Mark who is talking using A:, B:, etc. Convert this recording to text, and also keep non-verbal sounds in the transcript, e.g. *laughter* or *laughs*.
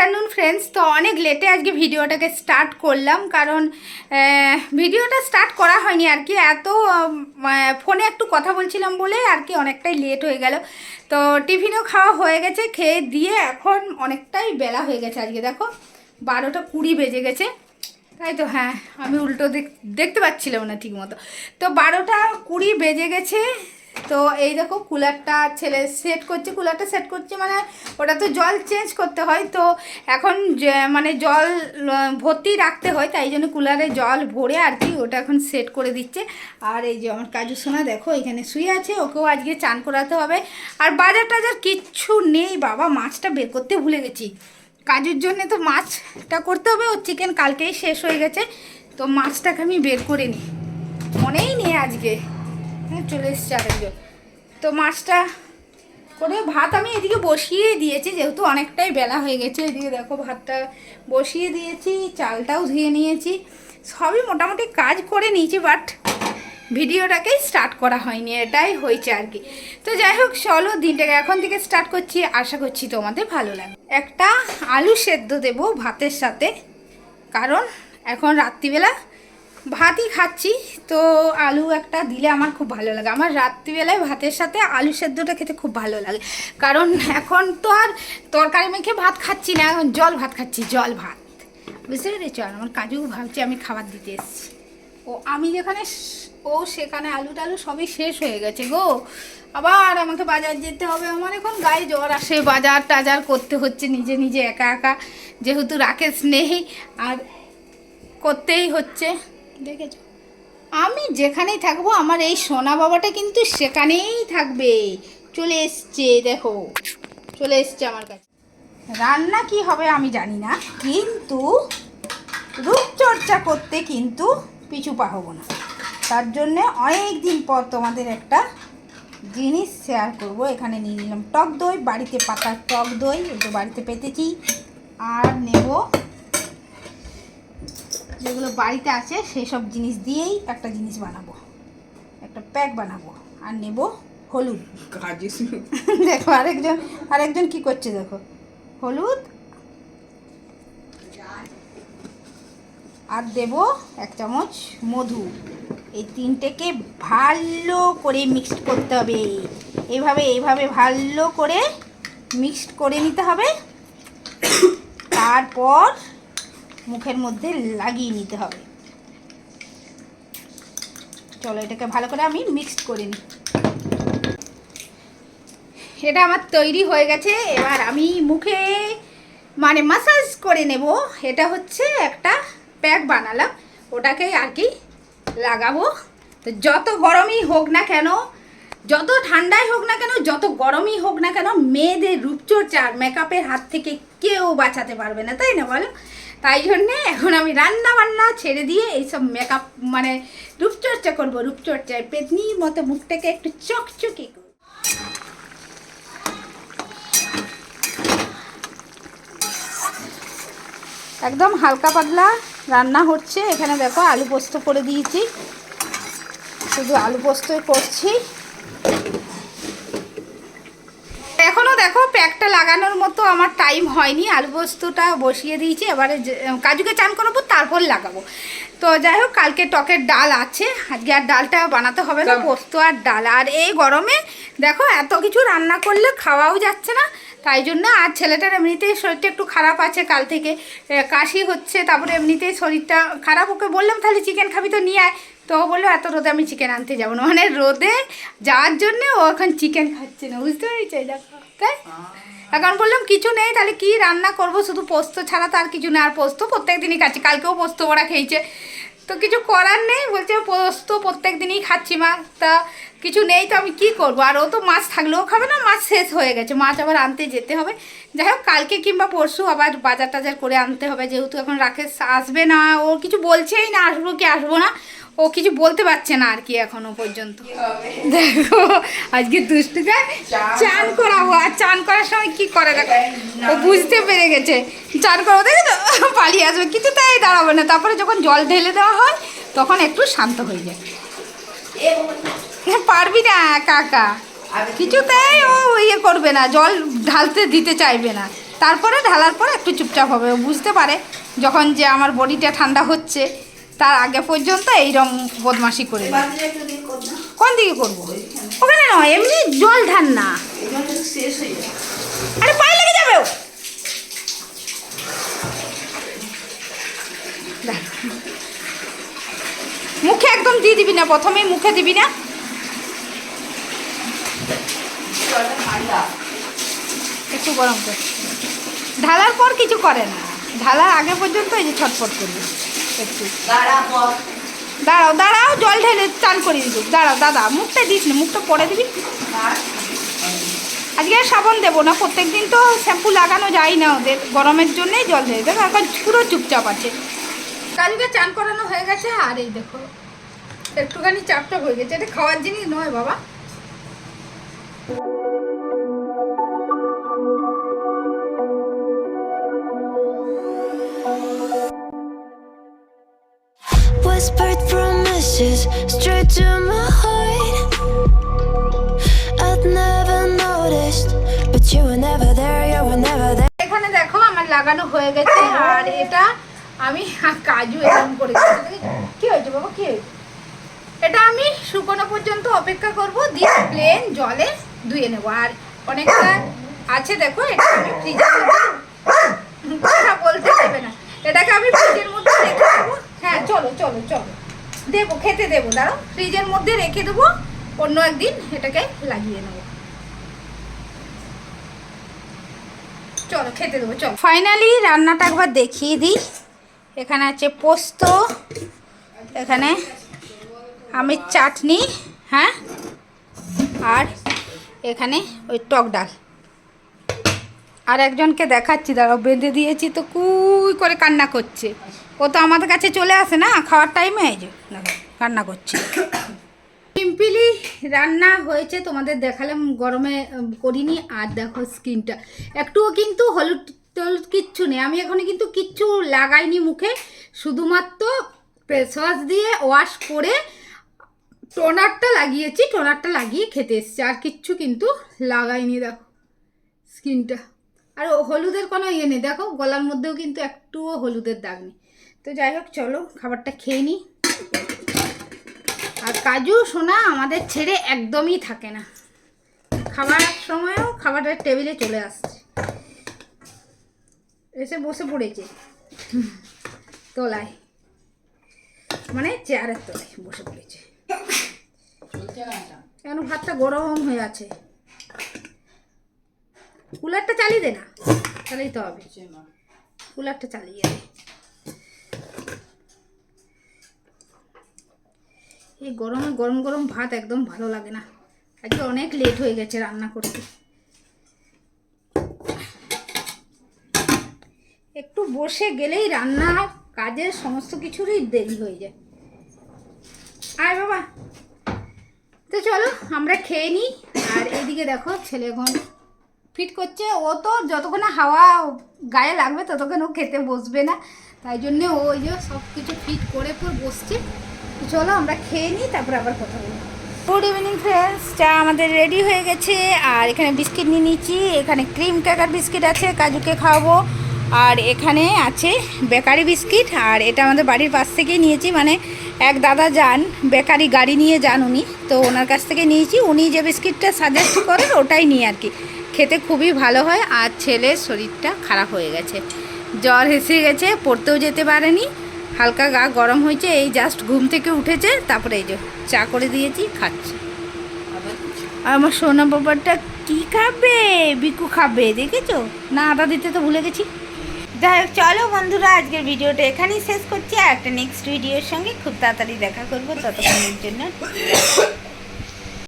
A: Afternoon friends তো অনেক লেটে আজকে ভিডিওটাকে স্টার্ট করলাম, কারণ ভিডিওটা স্টার্ট করা হয়নি আর কি। এত ফোনে একটু কথা বলছিলাম বলে আর কি অনেকটাই লেট হয়ে গেল। তো টিফিনও খাওয়া হয়ে গেছে, খেয়ে দিয়ে এখন অনেকটাই বেলা হয়ে গেছে আজকে, দেখো। বারোটা কুড়ি বেজে গেছে। তাই তো হ্যাঁ আমি উল্টো দেখ- দেখতে পাচ্ছিলাম না ঠিক মতো তো বারোটা কুড়ি বেজে গেছে। তো এই দেখো কুলারটা ছেলে সেট করছে, কুলারটা সেট করছে মানে ওটা তো জল চেঞ্জ করতে হয়, তো এখন মানে জল ভর্তি রাখতে হয়, তাই জন্য কুলারে জল ভরে আর কি ওটা এখন সেট করে দিচ্ছে। আর এই যে আমার কাজু সোনা দেখো এখানে শুয়ে আছে, ওকেও আজকে চান করাতে হবে। আর বাজার টাজার কিচ্ছু নেই বাবা, মাছটা বের করতে ভুলে গেছি। কাজুর জন্য তো মাছটা করতে হবে, ও চিকেন কালকেই শেষ হয়ে গেছে, তো মাছটাকে আমি বের করে নিই। মনেই নেই আজকে। চলে এসছে আরেকজন তো মাছটা করে ভাত আমি এদিকে বসিয়ে দিয়েছি, যেহেতু অনেকটাই বেলা হয়ে গেছে। এদিকে দেখো ভাতটা বসিয়ে দিয়েছি, চালটাও ধুয়ে নিয়েছি। সবই মোটামুটি কাজ করে নিয়েছি, বাট ভিডিওটাকেই স্টার্ট করা হয়নি, এটাই হয়েছে আর কি। তো যাই হোক, চলো দিনটাকে এখন থেকে স্টার্ট করছি। আশা করছি তোমাদের ভালো লাগবে। একটা আলু সেদ্ধ দেবো ভাতের সাথে, কারণ এখন রাত্রিবেলা ভাতই খাচ্ছি, তো আলু একটা দিলে আমার খুব ভালো লাগে। আমার রাত্রিবেলায় ভাতের সাথে আলু সেদ্ধটা খেতে খুব ভালো লাগে। কারণ এখন তো আর তরকারি মেখে ভাত খাচ্ছি না, এখন জল ভাত খাচ্ছি, জল ভাত। বুঝতে পেরেছ? আর আমার কাজু ভাবছি আমি খাবার দিতে এসেছি। ও, আমি যেখানে ও সেখানে আলু টালু সবই শেষ হয়ে গেছে গো। আবার আমাকে বাজার যেতে হবে। আমার এখন গায়ে জ্বর আসে, বাজার টাজার করতে হচ্ছে, নিজে নিজে একা একা। যেহেতু রাকেশ নেই, আর করতেই হচ্ছে। দেখেছ? আমি যেখানেই থাকব, আমার এই সোনা বাবাটা কিন্তু সেখানেই থাকবে। চলে এসছে, দেখো। চলে এসছে আমার কাছে। রান্না কি হবে আমি জানি না, কিন্তু রূপচর্চা করতে কিন্তু পিছু পা হব না। তার জন্যে অনেক দিন পর তোমাদের একটা জিনিস শেয়ার করব। এখানে নিয়ে নিলাম টক দই, বাড়িতে পাতার টক দই তো বাড়িতে পেতেছি। আর নেব যেগুলো বাড়িতে আছে সেই সব জিনিস দিয়েই একটা জিনিস বানাবো। একটা প্যাক বানাবো আর নেব হলুদ। *laughs* দেখো আরেকজন আরেকজন কি করছে দেখো। হলুদ আর দেব এক চামচ মধু। এই তিনটেকে ভালো করে মিক্সড করতে হবে। এইভাবে এইভাবে ভালো করে মিক্সড করে নিতে হবে। তারপর মুখের মধ্যে লাগিয়ে নিতে হবে। চলো এটাকে ভালো করে আমি মিক্সড করে নিই। এটা আমার তৈরি হয়ে গেছে, এবার আমি মুখে মানে মাসাজ করে নেব। এটা হচ্ছে একটা প্যাক বানালাম, ওটাকে আর কি লাগাবো। তো যত গরমই হোক না কেন যত ঠান্ডাই হোক না কেন, যত গরমই হোক না কেন, মেয়েদের রূপচর্চা আর মেকআপের হাত থেকে কেউ বাঁচাতে পারবে না, তাই না বলো? তাই জন্যে এখন আমি রান্না বান্না ছেড়ে দিয়ে এইসব মেকআপ মানে রূপচর্চা করব, রূপচর্চায় পেতনির মতো মুখটাকে একটু চকচকে একদম হালকা পাতলা রান্না হচ্ছে, এখানে দেখো আলু পোস্ত করে দিয়েছি। শুধু আলু পোস্তই করছি। লাগানোর মতো আমার টাইম হয়নি। আলু পোস্তটা বসিয়ে দিয়েছি এবারে কাজুকে চান করব তারপর লাগাবো। তো যাই হোক কালকে টকের ডাল আছে। আজকে আর ডালটা বানাতে হবে না পোস্ত আর ডাল। আর এই গরমে দেখো এত কিছু রান্না করলে খাওয়াও যাচ্ছে না। তাই জন্য আর ছেলেটার এমনিতেই শরীরটা একটু খারাপ আছে কাল থেকে। কাশি হচ্ছে তারপরে এমনিতেই শরীরটা খারাপ। ওকে বললাম তাহলে চিকেন খাবি তো নিয়ে আয়। তো ও বলল এত রোদে আমি চিকেন আনতে যাব না। মানে রোদে যাওয়ার জন্যে ও এখন চিকেন খাচ্ছে না বুঝতে পেরেছি? দেখো তাই? এখন বললাম, কিছু নেই, তাহলে কি রান্না করব? শুধু পোস্ত ছাড়া তো আর কিছু নেই। আর পোস্ত প্রত্যেক দিনই খাচ্ছি। কালকেও পোস্ত ওরা খেয়েছে। তো কিছু করার নেই, বলছে পোস্ত প্রত্যেক দিনই খাচ্ছি মা। তা কিছু নেই তো আমি কি করব? আর ও তো মাছ থাকলেও খাবে না, মাছ শেষ হয়ে গেছে। মাছ আবার আনতে যেতে হবে। যাই হোক, কালকে কিংবা পরশু আবার বাজার টাজার করে আনতে হবে। যেহেতু এখন রাকেশ আসবে না, ও কিছু বলছেই না, আসব কি, আসব না। ও কিছু বলতে পারছে না আর কি এখনও পর্যন্ত। দেখো আজকে দুষ্টুকে চান করাবো। আর চান করার সময় কি করে দেখো? ও বুঝতে পেরে গেছে। চান করাবো দেখে তো? পালিয়ে আসবে। কিছু তাই দাঁড়াবে না। তারপরে যখন জল ঢেলে দেওয়া হয় তখন একটু শান্ত হয়ে যায়। পারবি না কাকা। একা কিছুতেই ও ইয়ে করবে না জল ঢালতে দিতে চাইবে না। তারপরে ঢালার পর একটু চুপচাপ হবে। ও বুঝতে পারে যখন যে আমার বডিটা ঠান্ডা হচ্ছে। তার আগে পর্যন্ত এইরকম বদমাশি করে কোন দিকে করব? ওখানে নয়, এমনি জল ঢান না আরে পায়ে লেগে যাবে। মুখে একদম দিয়ে দিবি না, প্রথমেই মুখে দিবি না। একটু গরম কর। ঢালার পর কিছু করে না। ঢালার আগে পর্যন্ত এই যে ছটফট করবি। দাঁড়াও দাঁড়াও, জল ঢেলে চান করে দিবি। দাঁড়াও, দাদা, মুখটা দিস না, মুখটা পরে দিবি। আজকে আর সাবান দেবো না প্রত্যেক দিন তো শ্যাম্পু লাগানো যায় না ওদের, গরমের জন্যই জল ঢেলে দেখো এখন পুরো চুপচাপ আছে। কালকে চান করানো হয়ে গেছে, আর এই দেখো, একটুখানি চাপটাপ হয়ে গেছে, এটা খাওয়ার জিনিস নয় বাবা।
B: Promises straight to my heart. I'd never noticed, but you were never there, you were never there.
A: এখানে দেখো আমার লাগানো হয়ে গেছে আর এটা আমি কাজু এরকম করে দিয়েছি। কি হয়েছে বাবা কি এটা আমি শুকনো পর্যন্ত অপেক্ষা করব দিয়ে প্লেন জলে ধুয়ে নেব আর অনেকটা আছে দেখো এটা আমি ফ্রিজের কথা বলতে দেবে না এটাকে আমি ফ্রিজের মধ্যে রেখে দেবো হ্যাঁ চলো চলো চলো দেবো, খেতে দেবো, দাঁড়াও, ফ্রিজের মধ্যে রেখে দেবো, অন্য একদিন এটাকে লাগিয়ে নেব। চলো, খেতে দেবো, চলো। ফাইনালি রান্নাটা একবার দেখিয়ে দিই। এখানে আছে পোস্ত, এখানে আমের চাটনি হ্যাঁ? আর এখানে ওই টক ডাল। আর একজনকে দেখাচ্ছি, দাঁড়াও, বেঁধে দিয়েছি তো কুই করে কান্না করছে। ও তো আমাদের কাছে চলে আসে না, খাওয়ার টাইমে এই যে কান্না করছে। সিম্পলি রান্না হয়েছে, তোমাদের দেখালাম, গরমে করিনি, আর দেখো স্কিনটা। একটুও কিন্তু হলুদ টলুদ কিচ্ছু নেই, আমি এখনও কিন্তু কিচ্ছু লাগাইনি মুখে, শুধুমাত্র ফেস ওয়াশ দিয়ে ওয়াশ করে টোনারটা লাগিয়েছি, টোনারটা লাগিয়ে খেতে এসছি, আর কিচ্ছু কিন্তু লাগাইনি, দেখো, স্কিনটা। আর হলুদের কোনো ইয়ে নেই। দেখো গলার মধ্যেও কিন্তু একটুও হলুদের দাগ নেই। তো যাই হোক চলো খাবারটা খেয়ে নিই আর কাজু সোনা আমাদের ছেড়ে একদমই থাকে না। খাবার সময়ও খাবারের টেবিলে চলে আসছে। এসে বসে পড়েছে। তলায়। মানে চেয়ারের তলায় বসে পড়েছে। কেন? ভাতটা গরম হয়ে আছে। কুলারটা চালিয়ে দে না। চালিয়ে তো হবে। কুলারটা চালিয়ে দে। এই গরমে গরম গরম ভাত একদম ভালো লাগে না। আজকে অনেক লেট হয়ে গেছে রান্না করতে। একটু বসে গেলেই রান্না কাজের সমস্ত কিছুরই দেরি হয়ে যায়। আয় বাবা। তো চলো আমরা খেয়ে নিই। আর এদিকে দেখো ছেলে এখন ফিট করছে, ও তো যতক্ষণ হাওয়া গায়ে লাগবে ততক্ষণ ও খেতে বসবে না। তাই জন্যে ও ওই যে সব কিছু ফিট করে পর বসছে। চলো আমরা খেয়ে নিই, তারপর আবার কথা বলব। গুড ইভিনিং ফ্রেন্ডস চা আমাদের রেডি হয়ে গেছে। আর এখানে বিস্কিট নিয়ে নিচ্ছি। এখানে ক্রিম ক্যাকার বিস্কিট আছে, কাজুকে খাওয়াবো। আর এখানে আছে বেকারি বিস্কিট। আর এটা আমাদের বাড়ির পাশ থেকেই নিয়েছি। মানে এক দাদা যান, বেকারি গাড়ি নিয়ে যান উনি। তো ওনার কাছ থেকে নিয়েছি। উনি যে বিস্কিটটা সাজেস্ট করেন, ওটাই নিয়ে আর কি। খেতে খুবই ভালো হয় আর ছেলের শরীরটা খারাপ হয়ে গেছে। জ্বর এসে গেছে, পড়তেও যেতে পারেনি। হালকা গা গরম হয়েছে, এই জাস্ট ঘুম থেকে উঠেছে, তারপরে এই যে চা করে দিয়েছি, খাচ্ছে। আমার সোনা বাবারটা কি খাবে? বিকু খাবে, দেখেছ? না আদা দিতে তো ভুলে গেছি। যাই হোক, চলো বন্ধুরা, আজকের ভিডিওটা এখানেই শেষ করছি। আর একটা নেক্সট ভিডিওর সঙ্গে খুব তাড়াতাড়ি দেখা করব ততক্ষণের জন্য।